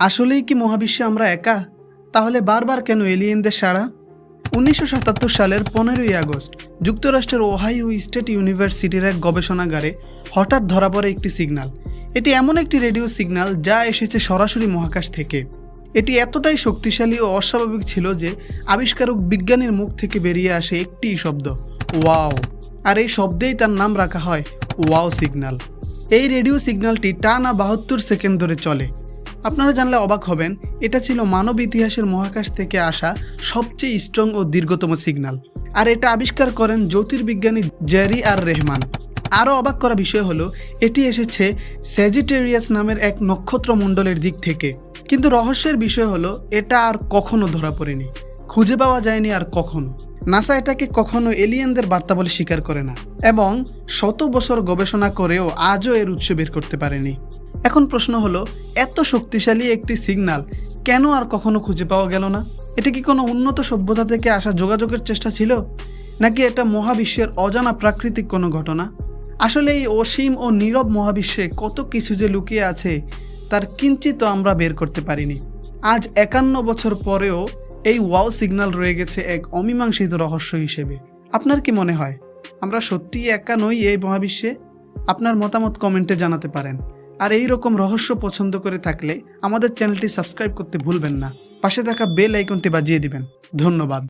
আসলেই কি মহাবিশ্বে আমরা একা? তাহলে বারবার কেন এলিয়েনদের সাড়া? উনিশশো সাতাত্তর সালের পনেরোই আগস্ট, যুক্তরাষ্ট্রের ওহাইও স্টেট ইউনিভার্সিটির এক গবেষণাগারে হঠাৎ ধরা পড়ে একটি সিগন্যাল এটি এমন একটি রেডিও সিগন্যাল যা এসেছে সরাসরি মহাকাশ থেকে। এটি এতটাই শক্তিশালী ও অস্বাভাবিক ছিল যে আবিষ্কারক বিজ্ঞানীর মুখ থেকে বেরিয়ে আসে একটি শব্দ, ওয়াও। আর এই শব্দেই তার নাম রাখা হয় ওয়াও সিগন্যাল এই রেডিও সিগন্যালটি টানা বাহাত্তর সেকেন্ড ধরে চলে। আপনারা জানলে অবাক হবেন, এটা ছিল মানব ইতিহাসের মহাকাশ থেকে আসা সবচেয়ে স্ট্রং ও দীর্ঘতম সিগন্যাল আর এটা আবিষ্কার করেন জ্যোতির্বিজ্ঞানী জেরি আর রেহমান। আরও অবাক করা বিষয় হলো, এটি এসেছে স্যাজিটেরিয়াস নামের এক নক্ষত্রমণ্ডলের দিক থেকে। কিন্তু রহস্যের বিষয় হলো, এটা আর কখনো ধরা পড়েনি। খুঁজে পাওয়া যায়নি আর কখনো। নাসা এটাকে কখনো এলিয়েনদের বার্তা বলে স্বীকার করে না এবং শত বছর গবেষণা করেও আজও এর উৎস বের করতে পারেনি। এখন প্রশ্ন হলো, এত শক্তিশালী একটি সিগন্যাল কেন আর কখনো খুঁজে পাওয়া গেল না? এটা কি কোনো উন্নত সভ্যতা থেকে আসা যোগাযোগের চেষ্টা ছিল? নাকি এটা মহাবিশ্বের অজানা প্রাকৃতিক কোনো ঘটনা? আসলে এই অসীম ও নীরব মহাবিশ্বে কত কিছু যে লুকিয়ে আছে, তার কিঞ্চিত আমরা বের করতে পারিনি। আজ একান্ন বছর পরেও এই ওয়াও সিগন্যাল রয়ে গেছে এক অমীমাংসিত রহস্য হিসেবে। আপনার কি মনে হয়? আমরা সত্যিই একা নই এই মহাবিশ্বে? আপনার মতামত কমেন্টে জানাতে পারেন। আর এই রকম রহস্য পছন্দ করে থাকলে আমাদের চ্যানেলটি সাবস্ক্রাইব করতে ভুলবেন না। পাশে থাকা বেল আইকনটি বাজিয়ে দিবেন। ধন্যবাদ।